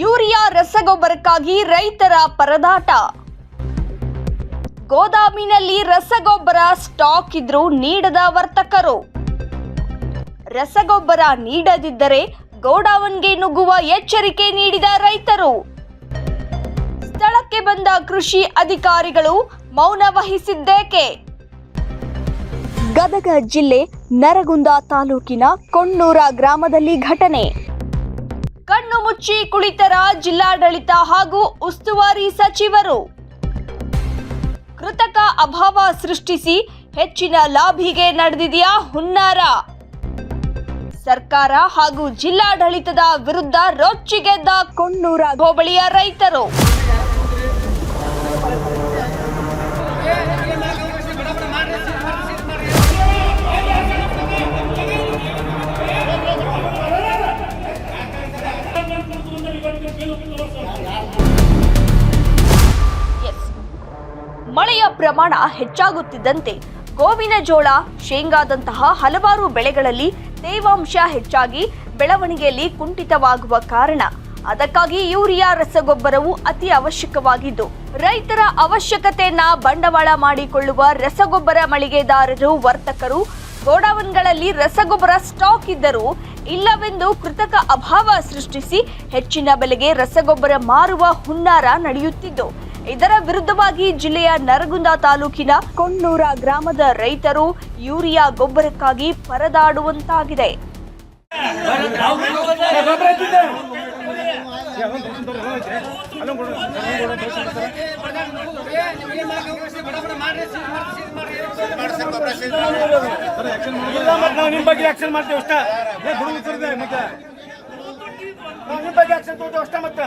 Urea ರಸಗೊಬ್ಬರಕ್ಕಾಗಿ ರೈತರ ಪರದಾಟ. ಗೋದಾಮಿನಲ್ಲಿ ರಸಗೊಬ್ಬರ ಸ್ಟಾಕ್ ಇದ್ರೂ ನೀಡದ ವರ್ತಕರು. ರಸಗೊಬ್ಬರ ನೀಡದಿದ್ದರೆ ಗೋಡಾವನ್ಗೆ ನುಗ್ಗುವ ಎಚ್ಚರಿಕೆ ನೀಡಿದ ರೈತರು. ಸ್ಥಳಕ್ಕೆ ಬಂದ ಕೃಷಿ ಅಧಿಕಾರಿಗಳು ಮೌನ ವಹಿಸಿದ್ದೇಕೆ? ಗದಗ ಜಿಲ್ಲೆ ನರಗುಂದ ತಾಲೂಕಿನ ಕೊಣ್ಣೂರ ಗ್ರಾಮದಲ್ಲಿ ಘಟನೆ. ಕಣ್ಣು ಮುಚ್ಚಿ ಕುಳಿತರ ಜಿಲ್ಲಾಡಳಿತ ಹಾಗೂ ಉಸ್ತುವಾರಿ ಸಚಿವರು. ಕೃತಕ ಅಭಾವ ಸೃಷ್ಟಿಸಿ ಹೆಚ್ಚಿನ ಲಾಭಿಗೆ ನಡೆದಿದೆಯಾ ಹುನ್ನಾರ. ಸರ್ಕಾರ ಹಾಗೂ ಜಿಲ್ಲಾಡಳಿತದ ವಿರುದ್ಧ ರೊಚ್ಚಿಗೆದ್ದ ಕೊಣ್ಣೂರ ಹೋಬಳಿಯ ರೈತರು. ಪ್ರಮಾಣ ಹೆಚ್ಚಾಗುತ್ತಿದ್ದಂತೆ ಗೋವಿನ ಜೋಳ, ಶೇಂಗಾದಂತಹ ಹಲವಾರು ಬೆಳೆಗಳಲ್ಲಿ ತೇವಾಂಶ ಹೆಚ್ಚಾಗಿ ಬೆಳವಣಿಗೆಯಲ್ಲಿ ಕುಂಠಿತವಾಗುವ ಕಾರಣ ಅದಕ್ಕಾಗಿ ಯೂರಿಯಾ ರಸಗೊಬ್ಬರವು ಅತಿ ಅವಶ್ಯಕವಾಗಿದ್ದು, ರೈತರ ಅವಶ್ಯಕತೆಯನ್ನ ಬಂಡವಾಳ ಮಾಡಿಕೊಳ್ಳುವ ರಸಗೊಬ್ಬರ ಮಳಿಗೆದಾರರು, ವರ್ತಕರು ಗೋಡಾವನ್ಗಳಲ್ಲಿ ರಸಗೊಬ್ಬರ ಸ್ಟಾಕ್ ಇದ್ದರೂ ಇಲ್ಲವೆಂದು ಕೃತಕ ಅಭಾವ ಸೃಷ್ಟಿಸಿ ಹೆಚ್ಚಿನ ಬೆಲೆಗೆ ರಸಗೊಬ್ಬರ ಮಾರುವ ಹುನ್ನಾರ ನಡೆಯುತ್ತಿದ್ದು ಇದರ ವಿರುದ್ಧವಾಗಿ ಜಿಲ್ಲೆಯ ನರಗುಂದ ತಾಲೂಕಿನ ಕೊಣ್ಣೂರ ಗ್ರಾಮದ ರೈತರು ಯೂರಿಯಾ ಗೊಬ್ಬರಕ್ಕಾಗಿ ಪರದಾಡುವಂತಾಗಿದೆ ಮತ್ತೆ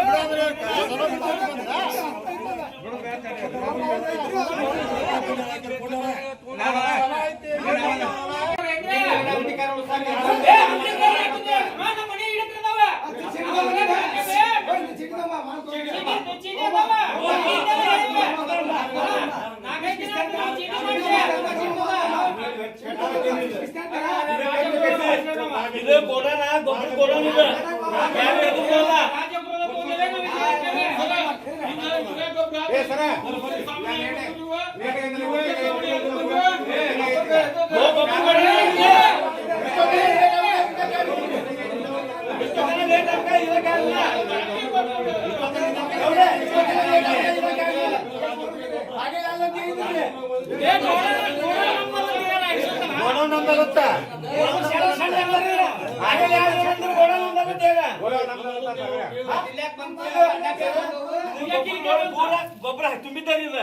ಇದು ಯಾರು ಎದುರುಗಲ್ಲ ಗೋಡನ್ ಅಂತ ಗೊತ್ತಾ ಆಗಲೇ ಯಾರು ಬಂದ್ರು ಗೋಡನ್ ಅಂತ ಗೊತ್ತೇಗ ಗೊಬ್ಬರ ತುಂಬಿದ್ದಾರೆ ಇದು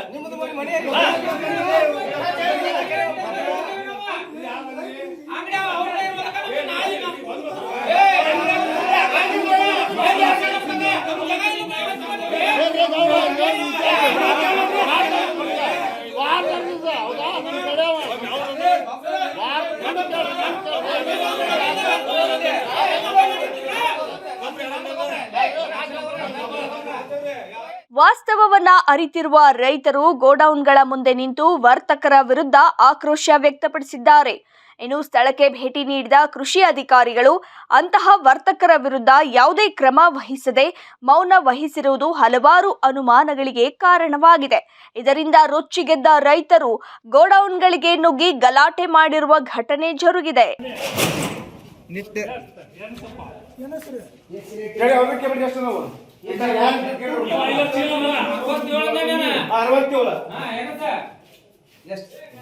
ವಾಸ್ತವವನ್ನ ಅರಿತಿರುವ ರೈತರು ಗೋಡೌನ್ಗಳ ಮುಂದೆ ನಿಂತು ವರ್ತಕರ ವಿರುದ್ಧ ಆಕ್ರೋಶ ವ್ಯಕ್ತಪಡಿಸಿದ್ದಾರೆ. ಇನ್ನು ಸ್ಥಳಕ್ಕೆ ಭೇಟಿ ನೀಡಿದ ಕೃಷಿ ಅಧಿಕಾರಿಗಳು ಅಂತಹ ವರ್ತಕರ ವಿರುದ್ಧ ಯಾವುದೇ ಕ್ರಮ ವಹಿಸದೆ ಮೌನ ವಹಿಸಿರುವುದು ಹಲವಾರು ಅನುಮಾನಗಳಿಗೆ ಕಾರಣವಾಗಿದೆ. ಇದರಿಂದ ರೊಚ್ಚಿಗೆದ್ದ ರೈತರು ಗೋಡೌನ್ಗಳಿಗೆ ನುಗ್ಗಿ ಗಲಾಟೆ ಮಾಡಿರುವ ಘಟನೆ ಜರುಗಿದೆ. ಎಷ್ಟು?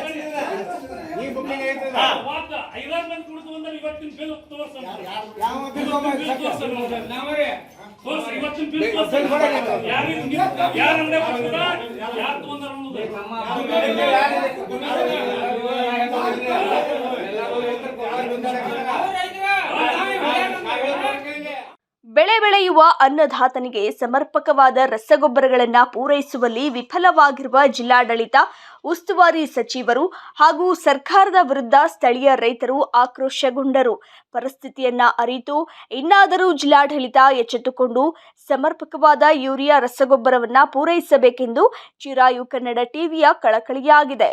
ಸಾಕಿದ್ದಲ್ಲ ನೀವು ಅವತ್ತ ಐದಾರು ಮಂದಿ ಕುಡಿದು ಅಂದ್ರೆ ಇವತ್ತಿನ ಬಿಲ್ ತೋರ್ಸಲ್ಲ ತೋರ್ಸ ಇವತ್ತಿನ ಬಿಲ್ ಯಾರ ಬರ್ತೀರಾ ಯಾರು ತಗೊಂಡಾರ ಅನ್ನೋದು ಬೆಳೆ ಬೆಳೆಯುವ ಅನ್ನದಾತನಿಗೆ ಸಮರ್ಪಕವಾದ ರಸಗೊಬ್ಬರಗಳನ್ನು ಪೂರೈಸುವಲ್ಲಿ ವಿಫಲವಾಗಿರುವ ಜಿಲ್ಲಾಡಳಿತ, ಉಸ್ತುವಾರಿ ಸಚಿವರು ಹಾಗೂ ಸರ್ಕಾರದ ವಿರುದ್ಧ ಸ್ಥಳೀಯ ರೈತರು ಆಕ್ರೋಶಗೊಂಡರು. ಪರಿಸ್ಥಿತಿಯನ್ನ ಅರಿತು ಇನ್ನಾದರೂ ಜಿಲ್ಲಾಡಳಿತ ಎಚ್ಚೆತ್ತುಕೊಂಡು ಸಮರ್ಪಕವಾದ ಯೂರಿಯಾ ರಸಗೊಬ್ಬರವನ್ನು ಪೂರೈಸಬೇಕೆಂದು ಚಿರಾಯು ಕನ್ನಡ ಟಿವಿಯ ಕಳಕಳಿಯಾಗಿದೆ.